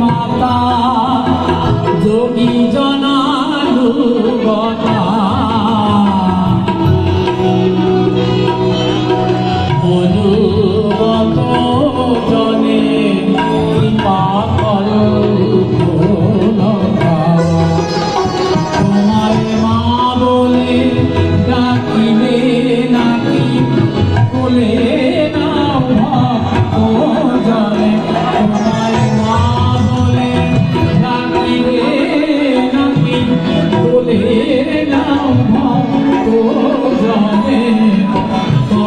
মাতা যোগী জনালু কথা